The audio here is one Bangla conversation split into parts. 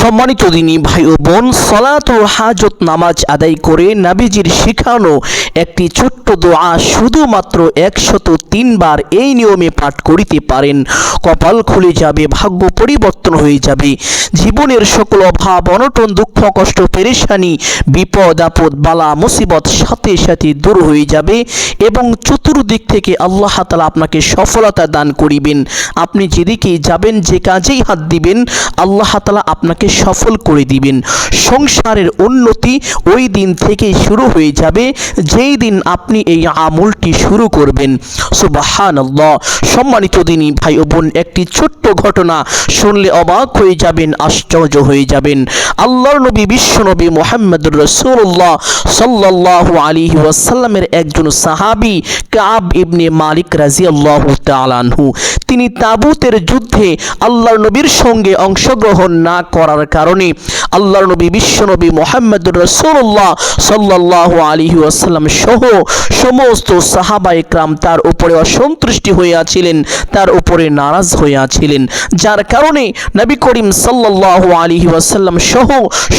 সম্মানিত দিনী ভাই ও বোন, সলাত ও হাজত নামাজ আদায় করে নাবিজির শিখানো একটি ছোট্ট দোয়া শুধুমাত্র একশত তিনবার এই নিয়মে পাঠ করিতে পারেন। কপাল খুলে যাবে, ভাগ্য পরিবর্তন হয়ে যাবে। জীবনের সকল অভাব, অনটন, দুঃখ, কষ্ট, পেরেশানি, বিপদ, আপদ, বালা, মুসিবত সাথে সাথে দূর হয়ে যাবে এবং চতুর্দিক থেকে আল্লাহ তালা আপনাকে সফলতা দান করিবেন। আপনি যেদিকেই যাবেন, যে কাজেই হাত দিবেন, আল্লাহ তালা আপনাকে সফল করে দিবেন। সংসারের উন্নতি ওই দিন থেকেই শুরু হয়ে যাবে। যেই দিন আপনি এই আমলটি শুরু করবেন। সুবাহান সম্মানিত দিনই ভাই বোন, একটি ছোট্ট ঘটনা শুনলে অবাক হয়ে যাবেন, আশ্চর্য হয়ে যাবেন। আল্লাহর নবী, বিশ্ব নবী মোহাম্মদ রসুল্লাহ সাল্লাহ আলী ওয়াসাল্লামের একজন সাহাবি কাব ইবনে মালিক রাজি আল্লাহ তালানহু তিনি তাবুতের যুদ্ধে আল্লাহর নবীর সঙ্গে অংশগ্রহণ না করার কারণে আল্লাহর নবী বিশ্বনবী মোহাম্মদ রসুল্লাহ সাল্লাহ আলী আসাল্লাম সহ সমস্ত সাহাবা ইকরাম তার উপরে অসন্তুষ্টি হইয়াছিলেন তার উপরে নারাজ হইয়াছিলেন যার কারণে নবী করিম সাল্লাহ আলী আসাল্লাম সহ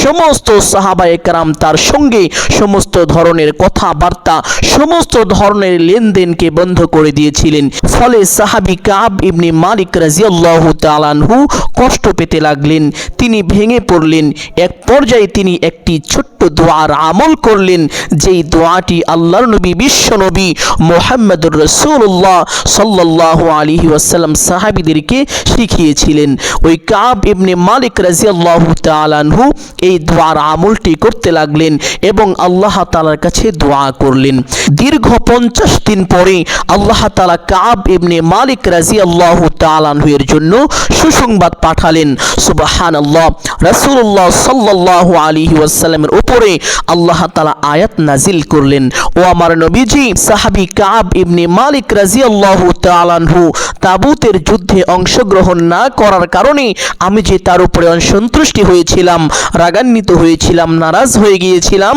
সমস্ত সাহাবা ইকরাম তার সঙ্গে সমস্ত ধরনের কথাবার্তা, সমস্ত ধরনের লেনদেনকে বন্ধ করে দিয়েছিলেন। ফলে সাহাবি কাব ইবনে মালিক রাজিয়াল্লাহু তালানহু কষ্ট পেতে লাগলেন। তিনি ভেঙে পড়লেন। এক পর্যায়ে তিনি একটি ছোট্ট দোয়ার আমল করলেন, যেই দোয়াটি আল্লাহর নবী, বিশ্ব নবী মোহাম্মদুর রসুল্লাহ সাল্লাহ আলী ওয়াসাল্লাম সাহাবিদেরকে শিখিয়েছিলেন। ওই কাব ইবনে মালিক রাজিয়াল্লাহু তালানহু এই দোয়ার আমলটি করতে লাগলেন এবং আল্লাহ তালার কাছে দোয়া করলেন। দীর্ঘ পঞ্চাশ দিন পরে আল্লাহ তালা কাব ইবনে মালিক রাজি আল্লাহ তালানহুয়ের জন্য সুসংবাদ পাঠালেন। সুবাহান আল্লাহ রাসুল্লাহ সাল্লাহ আলী ওয়াসাল্লামের উপরে আল্লাহ তালা আয়াত নাজিল করলেন। ও আমার নবীজি, সাহাবি কাব ইবনে মালিক রাজি আল্লাহ তালানহু তাবুতের যুদ্ধে অংশগ্রহণ না করার কারণে আমি যে তার উপরে অসন্তুষ্টি হয়েছিলাম, রাগান্বিত হয়েছিলাম, নারাজ হয়ে গিয়েছিলাম,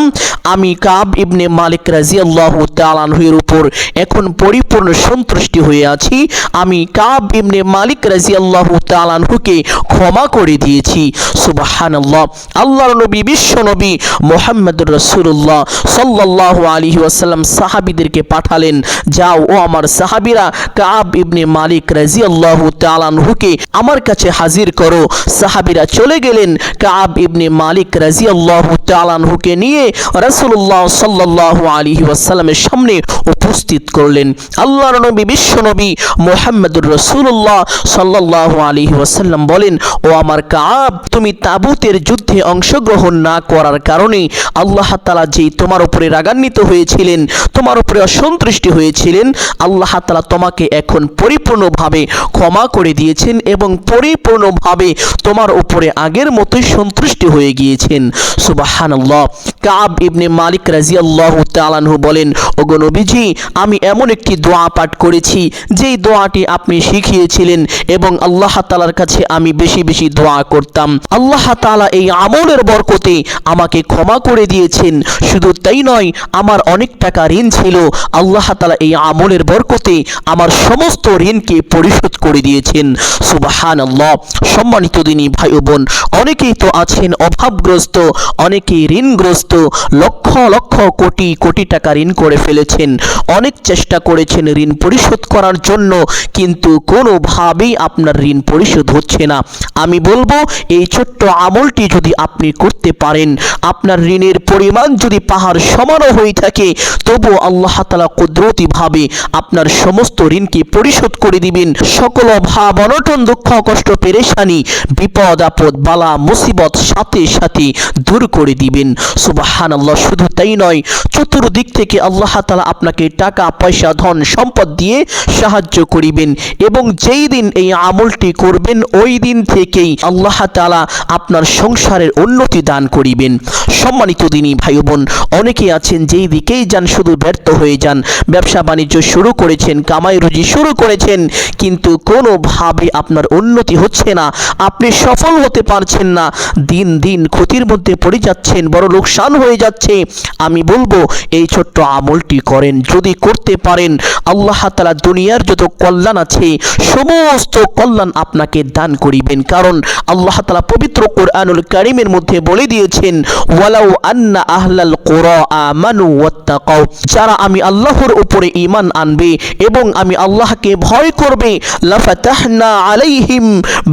আমি কাব ইবনে মালিক রাজি আল্লাহ তালানহুয়ের উপর এখন পরিপূর্ণ সন্তুষ্টি হয়ে আছি। আমি কাব ইবনে মালিক রাজি আল্লাহ তালানহুকে ক্ষমা করে দিয়েছি। সুবাহান আল্লাহ আল্লাহর নবী, বিশ্ব নবী মোহাম্মদুর রসুল্লাহ সাল্লাহ আলী ওয়াসাল্লাম সাহাবিদেরকে পাঠালেন, যাও ও আমার সাহাবিরা, কাব ইবনে মালিক রাজি আল্লাহ তালানহুকে আমার কাছে হাজির করো। সাহাবিরা চলে গেলেন কাব ইবনে মালিক রাজি আল্লাহ তালানহুকে নিয়ে রসুল্লাহ সাল্লাহ আলী ওয়াসাল্লামের সামনে উপস্থিত করলেন। আল্লাহর নবী, বিশ্ব নবী মোহাম্মদুর রসুল্লাহ সাল্লাহ আলী ওয়াসাল্লাম বলেন, ও আমার কাব, তুমি তাবুতের যুদ্ধে অংশগ্রহণ না করার কারণে আল্লাহ তালা যে তোমার উপরে রাগান্বিত হয়েছিলেন, তোমার উপরে অসন্তুষ্টি হয়েছিলেন, আল্লাহ তালা তোমাকে এখন পরিপূর্ণভাবে ক্ষমা করে দিয়েছেন এবং পরিপূর্ণভাবে তোমার উপরে আগের মতোই সন্তুষ্টি হয়ে গিয়েছেন। সুবাহান আল্লাহ কাব ইবনে মালিক রাজি আল্লাহ তালানহু বলেন, ওগো নবীজি, আমি এমন একটি দোয়া পাঠ করেছি, যেই দোয়াটি আপনি শিখিয়েছিলেন এবং আল্লাহ তালার কাছে আমি বেশি বেশি দোয়া করতাম। আল্লাহ তালা এই আমলের বরকতে আমাকে ক্ষমা করে দিয়েছেন। শুধু তাই নয়, আমার অনেক টাকা ঋণ ছিল। আল্লাহ তালা এই আমলের বরকতে আমার সমস্ত ঋণকে পরিশোধ করে দিয়েছেন। সুবাহান আল্লাহ সম্মানিত দিনী ভাই বোন, অনেকেই তো আছেন অভাবগ্রস্ত, অনেকেই ঋণগ্রস্ত, লক্ষ লক্ষ কোটি কোটি টাকা ঋণ করে ফেলেছেন। অনেক চেষ্টা করেছেন ঋণ পরিশোধ করার জন্য, কিন্তু কোনোভাবেই আপনার ঋণ পরিশোধ হচ্ছে না। আমি বলব, এই ছোট্ট আমলটি যদি আপনি করতে পারেন, আপনার ঋণের পরিমাণ যদি পাহাড় সমানও হয়ে থাকে, তবু আল্লাহ তালা কুদরতিভাবে আপনার সমস্ত ঋণকে পরিশোধ করে দিবেন। সকল অভাব, অনটন, দুঃখ, কষ্ট, পেরেশানি, বিপদ, আপদ, বালা, মুসিবত সাথে সাথে দূর করে দিবেন। সুবাহান আল্লাহ শুধু তাই নয়, চতুর্দিক থেকে আল্লাহ তালা আপনাকে টাকা, পয়সা, ধন, সম্পদ দিয়ে সাহায্য করিবেন এবং যেই দিন এই আমলটি করবেন, ওই দিন থেকেই আল্লাহ তালা আপনার সংসারের উন্নতি দান করিবেন। সম্মানিত দিনী ভাই বোন অনেকেই আছেন যেই দিকেই যান, শুধু ব্যর্থ হয়ে যান। ব্যবসা বাণিজ্য শুরু করেছেন, কামাই রুজি শুরু করেছেন, কিন্তু কোনোভাবে আপনার উন্নতি হচ্ছে না। আপনি সফল হতে পারছেন না। দিন দিন ক্ষতির মধ্যে পড়ে যাচ্ছেন, বড় লোকসান হয়ে যাচ্ছে। আমি বলব, এই ছোট্ট আমলটি করেন, যদি করতে পারেন, আল্লাহ তালা দুনিয়ার যত কল্যাণ আছে, সমস্ত কল্যাণ আপনাকে দান করিবেন। কারণ আল্লাহ তালা পবিত্র কোরআনুল কারিমের মধ্যে বলে দিয়েছেন, ওয়ালাউ আন্না আহলাল কোরা আমানু ওয়াত্তাকাও যারা আমি আল্লাহর উপরে ঈমান আনবে এবং আমি আল্লাহকে ভয় করবে, লাফাতাহনা আলাইহিম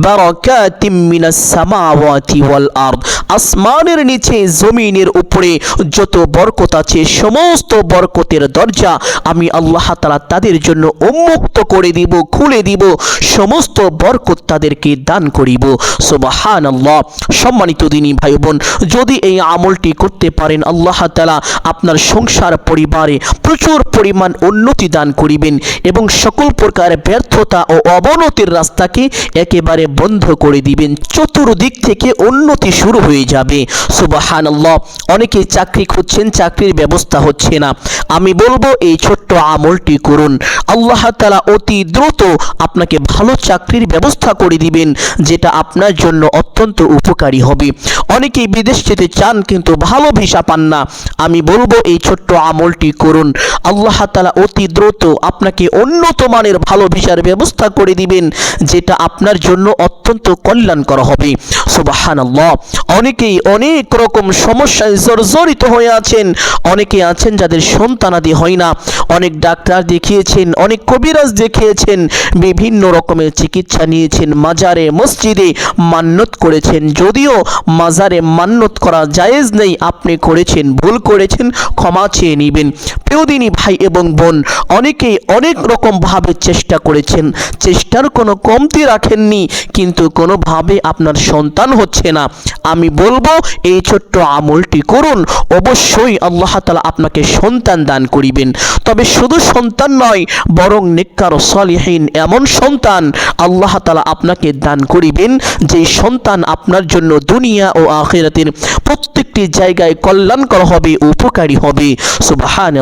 বারাকাতিম মিনাস সামাওয়াতি ওয়াল আরদ। আসমানের নিচে, জমিনের উপরে যত বরকত আছে, সমস্ত বরকতের দরজা আমি আল্লাহ তাআলা তাদের জন্য উন্মুক্ত করে দিব, খুলে দিব, সমস্ত বরকত তাদেরকে দান করিব। সুবহানাল্লাহ। সম্মানিত দিনী ভাই বোন যদি এই আমলটি করতে পারেন, আল্লাহ তালা আপনার সংসার, পরিবারে প্রচুর পরিমাণ উন্নতি দান করিবেন এবং সকল প্রকার ব্যর্থতা ও অবনতির রাস্তাকে একেবারে বন্ধ করে দিবেন। চতুর্দিক থেকে উন্নতি শুরু হয়ে যাবে। সুবহানাল্লাহ, অনেকে চাকরি খুঁজছেন, চাকরির ব্যবস্থা হচ্ছে না। আমি বলব, এই ছোট্ট আমলটি করুন। আল্লাহ তালা অতি দ্রুত আপনাকে ভালো চাকরির ব্যবস্থা করে দিবেন, যেটা আপনার জন্য অত্যন্ত উপকারী হবে। অনেকেই বিদেশ যেতে চান কিন্তু ভালো ভিসা পান না। আমি বলব এই ছোট্ট আমলটি করুন। আল্লাহ তাআলা অতি দ্রুত আপনাকে উন্নত মানের ভালো ভিসার ব্যবস্থা করে দিবেন, যেটা আপনার জন্য অত্যন্ত কল্যাণকর হবে। সুবহানাল্লাহ। অনেকেই অনেক রকম সমস্যায় জর্জরিত হয়ে আছেন। অনেকে আছেন যাদের সন্তানাদি হয় না। অনেক ডাক্তার দেখিয়েছেন, অনেক কবিরাজ দেখিয়েছেন, বিভিন্ন রকমের চিকিৎসা নিয়েছেন, মাজারে, মসজিদে মান্যত করেছেন। যদিও মাজারে মান্যত করা জায়েজ নেই, আপনি করেছেন, ভুল করেছেন, ক্ষমা চেয়ে নেবেন। প্রিয়দিনী ভাই এবং বোন, অনেকেই অনেক রকমভাবে চেষ্টা করেছেন। চেষ্টার কোনো কমতি রাখেননি, কিন্তু কোনোভাবে আপনার সন্তান হচ্ছে না। আমি বলব, এই ছোট্ট আমলটি করুন, অবশ্যই আল্লাহ তালা আপনাকে সন্তান দান করিবেন। তবে শুধু সন্তান নয়, বরং নিকার সলিহীন এমন সন্তান আল্লাহ তালা আপনাকে দান করিবেন যে সন্তান আপনার জন্য দুনিয়া ও আখেরাতের প্রত্যেকটি জায়গায় কল্যাণকর হবে, উপকারী হবে। সুবাহান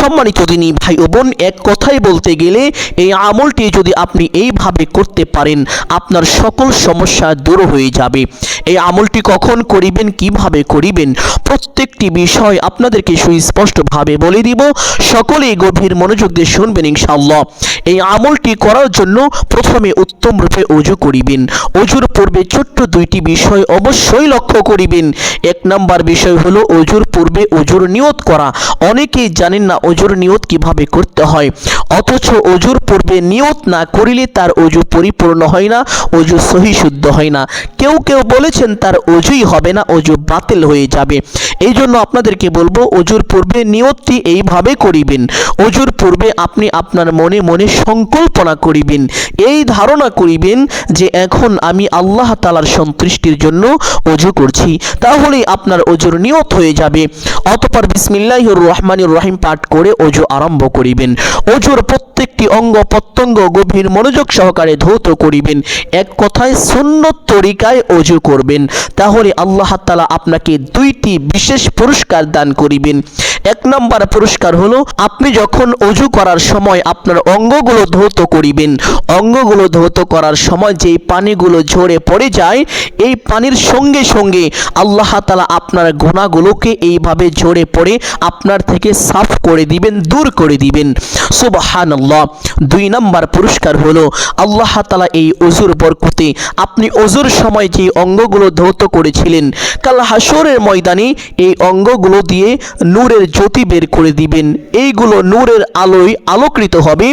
সম্মানিত দিনী ভাই ও বোন, এক কথাই বলতে গেলে এই আমলটি যদি আপনি এইভাবে করতে পারেন, আপনার সকল সমস্যা দূর হয়ে যাবে। এই আমলটি কখন করিবেন, কীভাবে করিবেন, প্রত্যেকটি বিষয় আপনাদেরকে সুস্পষ্টভাবে বলে দিব। সকলেই গভীর মনোযোগ দিয়ে শুনবেন ইনশাআল্লাহ। এই আমলটি করার জন্য প্রথমে উত্তম রূপে অজু করিবেন। অজুর পূর্বে ছোট্ট দুইটি বিষয় অবশ্যই লক্ষ্য করিবেন। এক নাম্বার বিষয় হলো অজুর পূর্বে অজুর নিয়ত করা। অনেকেই জানেন না অজুর নিয়ত কীভাবে করতে হয়। অথচ অজুর পূর্বে নিয়ত না করিলে তার অজু পরিপূর্ণ হয় না, অজু সহি শুদ্ধ হয় না। কেউ কেউ বলেছেন তার অজুই হবে না, অজু বাতিল হয়ে যাবে। এই জন্য আপনাদেরকে বলব, অজুর পূর্বে নিয়তটি এইভাবে করিবেন। অজুর পূর্বে আপনি আপনার মনে মনে সংকল্পনা করিবেন। এই ধারণা করিবেন যে এখন আমি আল্লাহ তালার সন্তুষ্টির জন্য অজু করছি, তাহলে আপনার অজুর নিয়ত হয়ে যাবে। অতপর বিসমিল্লাহির রহমানির রহিম পাঠ করে অজু আরম্ভ করিবেন। অজুর প্রত্যেকটি অঙ্গ প্রত্যঙ্গ গভীর মনোযোগ সহকারে ধৌত করিবেন। এক কথায় সুন্নত তরিকায় অজু করবেন। তাহলে আল্লাহ তালা আপনাকে দুইটি বিশেষ পুরস্কার দান করিবেন। এক নম্বর পুরস্কার হলো, আপনি যখন অজু করার সময় আপনার অঙ্গগুলো ধৌত করিবেন, অঙ্গগুলো ধৌত করার সময় যেই পানিগুলো ঝরে পড়ে যায়, এই পানির সঙ্গে সঙ্গে আল্লাহ তালা আপনার গুণাগুলোকে এইভাবে ঝরে পড়ে আপনার থেকে সাফ করে দিবেন, দূর করে দিবেন। সুবহানাল্লাহ। দুই নম্বর পুরস্কার হলো, আল্লাহ তালা এই অজুর বরকতে আপনি অজুর সময় যে অঙ্গগুলো ধৌত করেছিলেন, কাল হাসরের ময়দানে এই অঙ্গগুলো দিয়ে নূরের জ্যোতি বের করে দিবেন। এইগুলো নূরের আলোয় আলোকৃত হবে।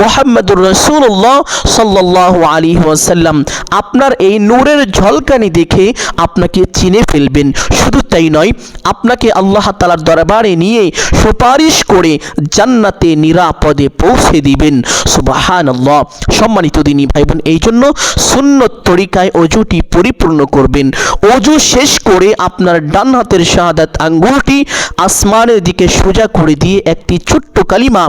মোহাম্মদুর রসুল্লাহ সাল্লাহ আলী ওয়াসাল্লাম। আপনার এই নূরের ঝলকানি দেখে আপনাকে চিনে ফেলবেন। শুধু তাই নয়, আপনাকে আল্লাহ তালার দরবারে নিয়ে সুপারিশ করে জান্নাতে নিরাপদে পৌঁছে দিবেন। সুবাহান আল্লাহ সম্মানিত দিনী ভাই বোন এই জন্য সুন্নত তরিকায় অজুটি পরিপূর্ণ করবেন। অজু শেষ করে আপনার ডান হাতের শাহাদাত আঙ্গুলটি আসমানের দিকে সোজা করে দিয়ে একটি ছোট্ট কালিমা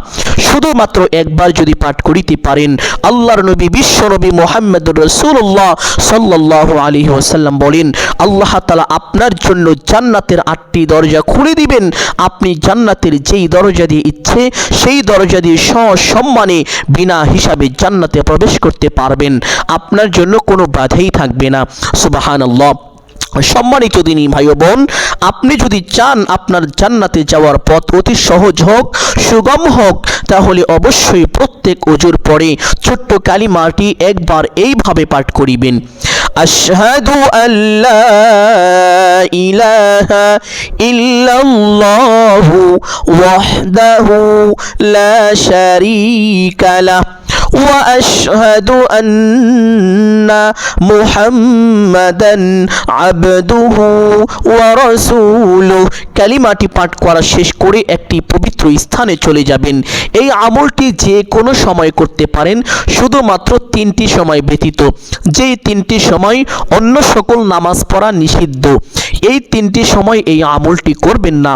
শুধুমাত্র একবার যদি পাঠ করিতে পারেন। আল্লাহর নবী, বিশ্ব নবী মোহাম্মদ রসুল্লাহ সাল্লাহ আলী ওসাল্লাম বলেন, আল্লাহ তালা আপনার জন্য জান্নাতের আটটি দরজা খুলে দিবেন। আপনি জান্নাতের যেই দরজা দিয়ে ইচ্ছে, সেই দরজা দিয়ে সসম্মানে বিনা হিসাবে জান্নাতে প্রবেশ করতে পারবেন। আপনার জন্য কোনো বাধাই থাকবে না। সুবাহান আল্লাহ সম্মানিত দিনী ভাই বোন, আপনি যদি চান আপনার জান্নাতে যাওয়ার পথ অতি সহজ হোক, সুগম হোক, তাহলে অবশ্যই প্রত্যেক অজুর পরে ছোট্ট কালিমাটি একবার এইভাবে পাঠ করিবেন। আশহাদু আল্লাহ ইলাহা ইল্লাল্লাহু ওয়াহদাহু লা শারীকা লাহ। واشهد ان محمدا عبده ورسوله কালিমাটি পাঠ করা শেষ করে একটি পবিত্র স্থানে চলে যাবেন এই আমলটি যে কোনো সময় করতে পারেন শুধুমাত্র তিনটি সময় ব্যতীত যে তিনটি সময় অন্য সকল নামাজ পড়া নিষিদ্ধ এই তিনটি সময় এই আমলটি করবেন না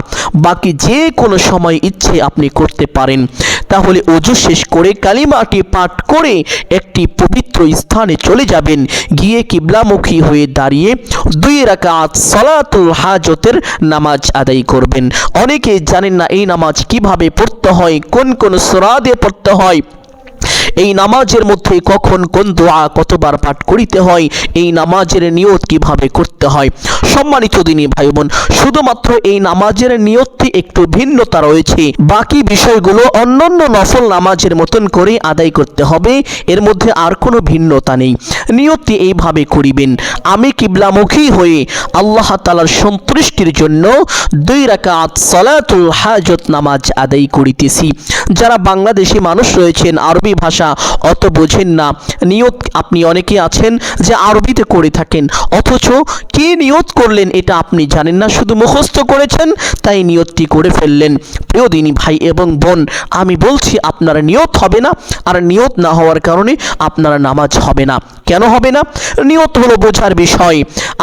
বাকি যে কোনো সময় ইচ্ছে আপনি করতে পারেন তাহলে অজু শেষ করে কালিমাটি পাঠ করে একটি পবিত্র স্থানে চলে যাবেন। গিয়ে কিবলামুখী হয়ে দাঁড়িয়ে দুই রাকাত সলাতুল হাজতের নামাজ আদায় করবেন। অনেকে জানেন না এই নামাজ কীভাবে পড়তে হয়, কোন কোন সরাদে পড়তে হয়। এই নামাজের মধ্যে কখন কোন দোয়া কতবার পাঠ করিতে হয়, এই নামাজের নিয়ত কীভাবে করতে হয়? সম্মানিত দিনী ভাই বোন শুধুমাত্র এই নামাজের নিয়তটি একটু ভিন্নতা রয়েছে। বাকি বিষয়গুলো অন্যান্য নফল নামাজের মতন করে আদায় করতে হবে, এর মধ্যে আর কোনো ভিন্নতা নেই। নিয়তটি এইভাবে করিবেন, আমি কিবলামুখী হয়ে আল্লাহ তালার সন্তুষ্টির জন্য দুই রাকাত সলাতুল হাজত নামাজ আদায় করিতেছি। যারা বাংলাদেশি মানুষ রয়েছেন, আরবি ভাষা অত বোঝেন না। নিয়ত আপনি অনেকে আছেন যে আরবিতে করে থাকেন। অথচ কে নিয়ত করলেন এটা আপনি জানেন না। শুধু মুখস্থ করেছেন, তাই নিয়তটি করে ফেললেন। প্রিয় দিনী ভাই এবং বোন, আমি বলছি আপনারা নিয়ত হবে না। আর নিয়ত না হওয়ার কারণে আপনারা নামাজ হবে না। কেন হবে না? নিয়ত হলো বোঝার বিষয়।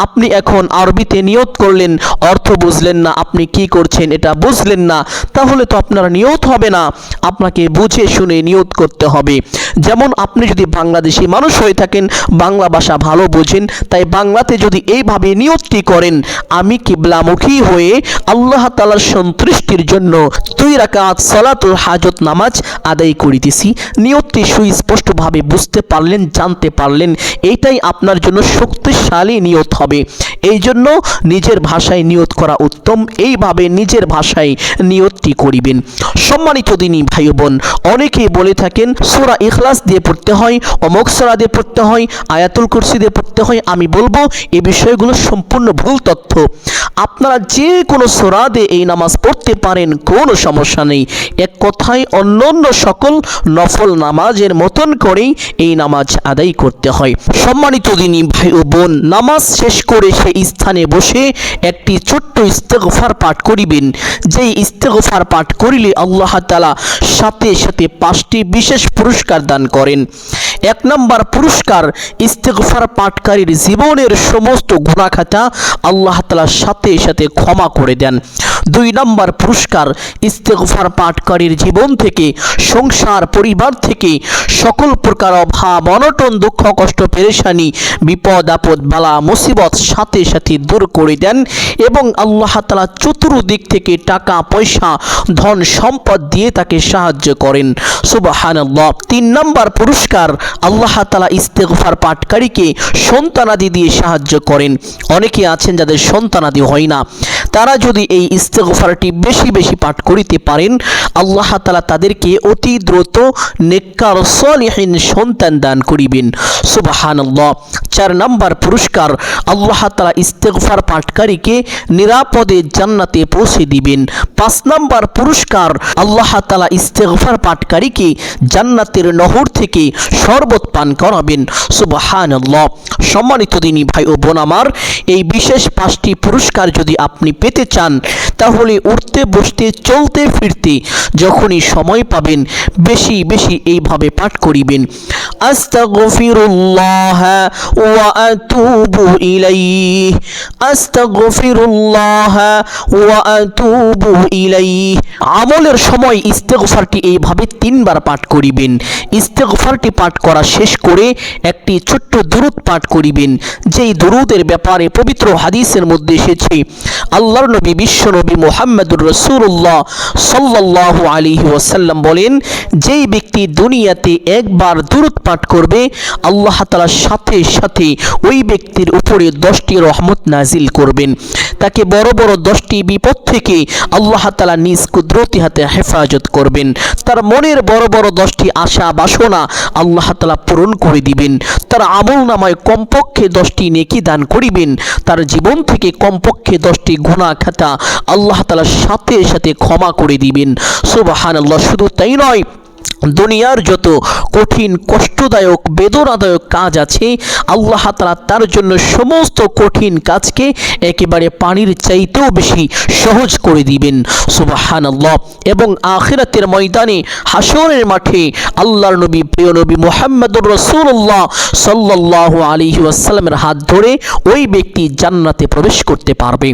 আপনি এখন আরবিতে নিয়ত করলেন, অর্থ বুঝলেন না, আপনি কি করছেন এটা বুঝলেন না, তাহলে তো আপনার নিয়ত হবে না। আপনাকে বুঝে শুনে নিয়ত করতে হবে। যেমন আপনি যদি বাংলাদেশি মানুষ হয়ে থাকেন, বাংলা ভাষা ভালো বোঝেন, তাই বাংলাতে যদি এইভাবে নিয়তটি করেন, আমি কিবলামুখী হয়ে আল্লাহ তালার সন্তুষ্টির জন্য দুই রাকাত সলাতুল হাজত নামাজ আদায় করিতেছি। নিয়তটি সুস্পষ্টভাবে বুঝতে পারলেন, জানতে পারলেন এইটাই আপনার জন্য শক্তিশালী নিয়ত হবে। এই জন্য নিজের ভাষায় নিয়ত করা উত্তম। এইভাবে নিজের ভাষায় নিয়তটি করিবেন। সম্মানিত দিনী ভাই বোন অনেকেই বলে থাকেন, সোরা ইখলাস দিয়ে পড়তে হয়, অমক সোরা দিয়ে পড়তে হয়, আয়াতুল কুরসি দিয়ে পড়তে হয়। আমি বলব, এ বিষয়গুলো সম্পূর্ণ ভুল তথ্য। আপনারা যে কোনো সোরা দিয়ে এই নামাজ পড়তে পারেন, কোনো সমস্যা নেই। এক কথায় অন্যান্য সকল নফল নামাজের মতন করেই এই নামাজ আদায় করতে হয়। সম্মানিত দিনী ভাই ও বোন, নামাজ শেষ করে সেই স্থানে বসে একটি ছোট্ট ইস্তেগফার পাঠ করিবেন। যেই ইস্তেগফার পাঠ করিলে আল্লাহ তালা সাথে সাথে পাঁচটি বিশেষ পুরস্কার দান করেন। এক নম্বর পুরস্কার, ইস্তেগফার পাঠকারীর জীবনের সমস্ত গুণাখাতা আল্লাহ তালা সাথে সাথে ক্ষমা করে দেন। দুই নম্বর পুরস্কার ইস্তেগফার পাঠকারীর জীবন থেকে, সংসার, পরিবার থেকে, সকল প্রকার অভাব, অনটন, দুঃখ, কষ্ট, পেরেশানি, বিপদ, আপদ, বালা, মুসিবত সাথে সাথে দূর করে দেন এবং আল্লাহ তালা চতুর্দিক থেকে টাকা, পয়সা, ধন, সম্পদ দিয়ে তাকে সাহায্য করেন। সুবাহানাল্লাহ। তিন নম্বর পুরস্কার আল্লাহ তালা ইস্তেগফার পাঠকারীকে সন্তানাদি দিয়ে সাহায্য করেন। অনেকে আছেন যাদের সন্তানাদি হয় না। তারা যদি এই ইস্তেগফারটি বেশি বেশি পাঠ করিতে পারেন, আল্লাহ তালা তাদেরকে অতি দ্রুত নেককার সলিহীন সন্তান দান করিবেন। সুবাহানাল্লাহ। চার নম্বর পুরস্কার, আল্লাহ তালা ইস্তেগফার পাঠকারীকে নিরাপদে জান্নাতে পৌঁছে দিবেন। পাঁচ নম্বর পুরস্কার, আল্লাহ তালা ইস্তেগফার পাঠকারীকে জান্নাতের নহর থেকে শরবত পান করাবেন। সুবাহানাল্লাহ। সম্মানিত দিনী ভাই ও বোন আমার, এই বিশেষ পাঁচটি পুরস্কার যদি আপনি পেতে চান, তাহলে উঠতে, বসতে, চলতে, ফিরতে যখনই সময় পাবেন, বেশি বেশি এইভাবে পাঠ করিবেন। আস্তাগফিরুল্লাহ ওয়া আতুবু ইলাইহি। আস্তাগফিরুল্লাহ ওয়া আতুবু ইলাইহি। আমলের সময় ইস্তেগফারটি এইভাবে তিনবার পাঠ করিবেন। ইস্তেগফারটি পাঠ করা শেষ করে একটি ছোট্ট দুরুদ পাঠ করিবেন, যেই দুরুদের ব্যাপারে পবিত্র হাদিসের মধ্যে এসেছে আল্লাহর নবী, বিশ্ব নবী মোহাম্মদুর রসুল্লাহ সাল্লাহ আলী ওয়াসাল্লাম বলেন, যেই ব্যক্তি দুনিয়াতে একবার দুরুদ পাঠ করবে, আল্লাহ তালার সাথে সাথে ওই ব্যক্তির উপরে দশটি রহমত নাজিল করবেন। তাকে বড় বড় দশটি বিপদ থেকে আল্লাহ তালা নিজ কুদরতি হাতে হেফাজত করবেন। তার মনের বড় বড় দশটি আশা, বাসনা আল্লাহ তালা পূরণ করে দিবেন। তার আমল নামায় কমপক্ষে দশটি নেকি দান করিবেন। তার জীবন থেকে কমপক্ষে দশটি গুণা খাতা আল্লাহ তালার সাথে সাথে ক্ষমা করে দিবেন। সুবাহান আল্লাহ শুধু তাই নয় দুনিয়ার যত কঠিন, কষ্টদায়ক, বেদনাদায়ক কাজ আছে, আল্লাহ তালা তার জন্য সমস্ত কঠিন কাজকে একেবারে পানির চাইতেও বেশি সহজ করে দিবেন। সুবাহান আল্লাহ এবং আখিরাতের ময়দানে হাসরের মাঠে আল্লাহর নবী, প্রিয় নবী মোহাম্মদুর রসুল্লাহ সাল্লাহ আলী ওয়াসাল্লামের হাত ধরে ওই ব্যক্তি জান্নাতে প্রবেশ করতে পারবে।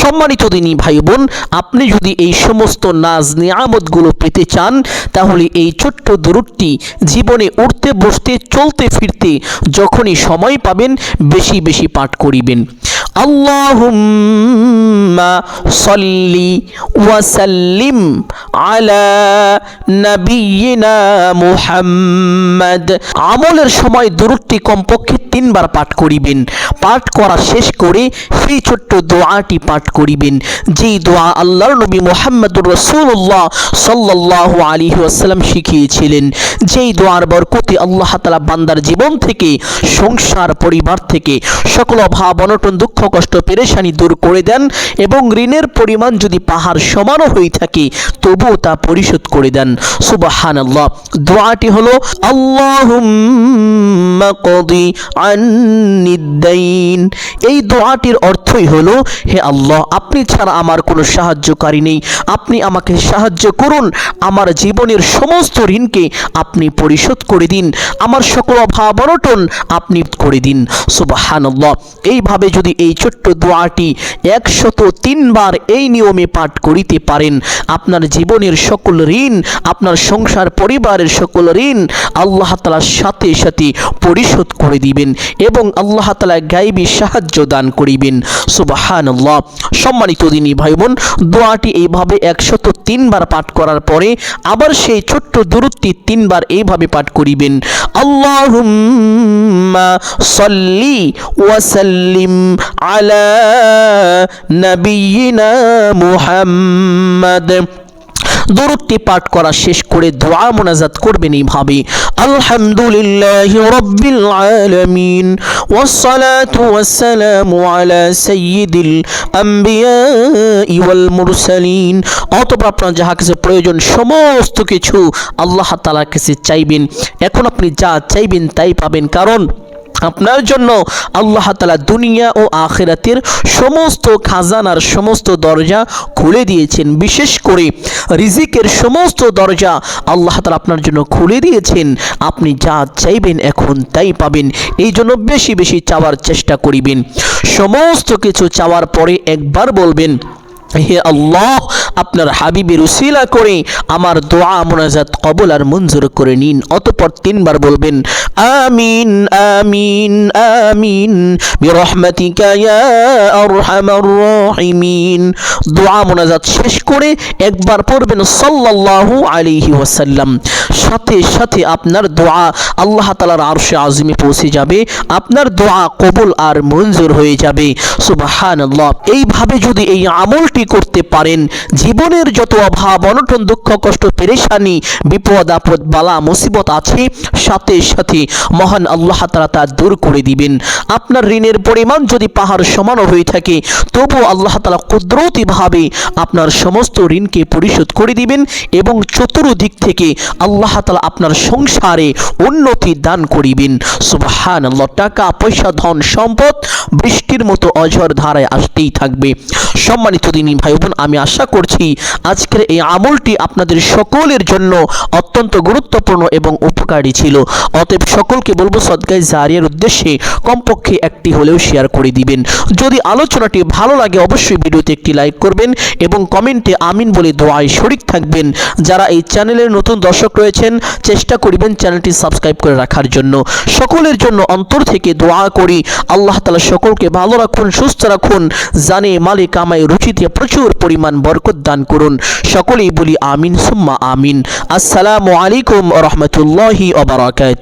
সম্মানিত দিনী ভাই বোন আপনি যদি এই সমস্ত নাজ নিয়ামতগুলো পেতে চান, তাহলে এই ছোট্ট দূরটি জীবনে উঠতে বসতে চলতে ফিরতে যখনই সময় পাবেন বেশি বেশি পাঠ করিবেন। আল্লাহুম্মা সল্লি ওয়াসাল্লিম আলা নবিয়িনা মুহাম্মদ। আমলের সময় দূরটি কমপক্ষে তিনবার পাঠ করিবেন। পাঠ করা শেষ করে সেই ছোট্ট দোয়াটি পাঠ করিবেন। যেই দোয়া আল্লাহর নবী মোহাম্মদুর রসুল্লাহ সাল্লাহ আলী ওয়াসাল্লাম শিখিয়েছিলেন, যেই দোয়ার বরকতে আল্লাহ তালা বান্দার জীবন থেকে, সংসার পরিবার থেকে সকল অভাব, অনটন, দুঃখ কষ্ট পেরেশানি দূর করে দেন এবং ঋণের পরিমাণ যদি পাহাড় সমানও হয়ে থাকে, তবুও তা পরিশোধ করে দেন। সুবাহান আল্লাহ দোয়াটি হলো আন্নিদ্দাইন। এই দোয়াটির অর্থই হলো, হে আল্লাহ, আপনি ছাড়া আমার কোনো সাহায্যকারী নেই। আপনি আমাকে সাহায্য করুন। আমার জীবনের সমস্ত ঋণকে আপনি পরিশোধ করে দিন। আমার সকল অভাব অনটন আপনি করে দিন। সুবাহানল্লাহ। এইভাবে যদি এই ছোট্ট দোয়াটি একশত তিনবার এই নিয়মে পাঠ করিতে পারেন। আপনার জীবনের সকল ঋণ, আপনার সংসার পরিবারের সকল ঋণ আল্লাহ তালার সাথে সাথে পরিশোধ করে দিবেন এবং আল্লাহ তালা গাইবী সাহায্য দান করিবেন। সুবাহান সম্মানিত দিনী ভাই বোন দোয়াটি এইভাবে একশত তিনবার পাঠ করার পরে আবার সেই ছোট্ট দূরত্বটি তিনবার এইভাবে পাঠ করিবেন। আল্লাহুম্মা সল্লি ওয়াসাল্লিম আলা নবিয়িনা মুহাম্মদ দরুদটি পাঠ করা শেষ করে দোয়া মোনাজাত করবেন এইভাবে আলহামদুলিল্লাহ রব্বিল আলামিন والصلاة والسلام على سيد الأنبياء والمرسلين অতঃপর আপনার যাহা কিছু প্রয়োজন সমস্ত কিছু আল্লাহ তাআলার কাছে চাইবেন এখন আপনি যা চাইবেন তাই পাবেন কারণ আপনার জন্য আল্লাহ তালা দুনিয়া ও আখেরাতের সমস্ত খাজানার সমস্ত দরজা খুলে দিয়েছেন। বিশেষ করে রিজিকের সমস্ত দরজা আল্লাহ তালা আপনার জন্য খুলে দিয়েছেন। আপনি যা চাইবেন এখন তাই পাবেন। এই জন্য বেশি বেশি চাওয়ার চেষ্টা করিবেন। সমস্ত কিছু চাওয়ার পরে একবার বলবেন হে আল্লাহ, আপনার হাবিবের উসিলা করে আমার দোয়া মোনাজাত কবল আর মঞ্জুর করে নিন। অতপর তিনবার বলবেন, আমিন আমিন আমিন, বিরহমাতিকা দোয়া মোনাজাত শেষ করে একবার পড়বেন সাল্লাল্লাহু আলাইহি ওয়াসাল্লাম। সাথে সাথে আপনার দোয়া আল্লাহ তাআলার আরশে আযমে পৌঁছে যাবে। আপনার দোয়া কবুল আর মঞ্জুর হয়ে যাবে। সুবহানাল্লাহ। এইভাবে যদি এই আমলটি আমলটি করতে পারেন। জীবনের যত অভাব, অনটন, দুঃখ, কষ্ট, পেরেশানি, বিপদ, আপদ, বালা, মুসিবত আছে, সাথে সাথে মহান আল্লাহ তাআলা তা দূর করে দিবেন। আপনার ঋণের পরিমাণ যদি পাহাড় সমান হয়ে থাকে, তবু আল্লাহ তাআলা কুদরতিভাবে আপনার সমস্ত ঋণকে পরিশোধ করে দিবেন এবং চতুর্দিক থেকে আল্লাহ তালা আপনার সংসারে উন্নতি দান করিবেন। সুবহান আল্লাহ টাকা, পয়সা, ধন, সম্পদ বৃষ্টির মতো অঝর ধারায় আসতেই থাকবে। সম্মানিত দিনী ভাই বোন আমি আশা করছি আজকের এই আমলটি আপনাদের সকলের জন্য অত্যন্ত গুরুত্বপূর্ণ এবং উপকারী ছিল। অতএব সকলকে বলব, সদকায় জারিয়ার উদ্দেশ্যে কমপক্ষে একটি হলেও শেয়ার করে দিবেন। যদি আলোচনাটি ভালো লাগে, অবশ্যই ভিডিওতে একটি লাইক করবেন এবং কমেন্টে আমিন বলে দোয়ায় শরিক থাকবেন। যারা এই চ্যানেলের নতুন দর্শক রয়েছেন, চেষ্টা করিবেন চ্যানেলটি সাবস্ক্রাইব করে রাখার জন্য। সকলের জন্য অন্তর থেকে দোয়া করি। আল্লাহ তালা সকলকে ভালো রাখুন, সুস্থ রাখুন, জানে মালিক আমায় রুচিতে প্রচুর পরিমাণ বরকত দান করুন। সকলেই বলি আমিন সুম্মা আমিন। আসসালামু আলাইকুম রহমতুল্লাহি ওবরাকাত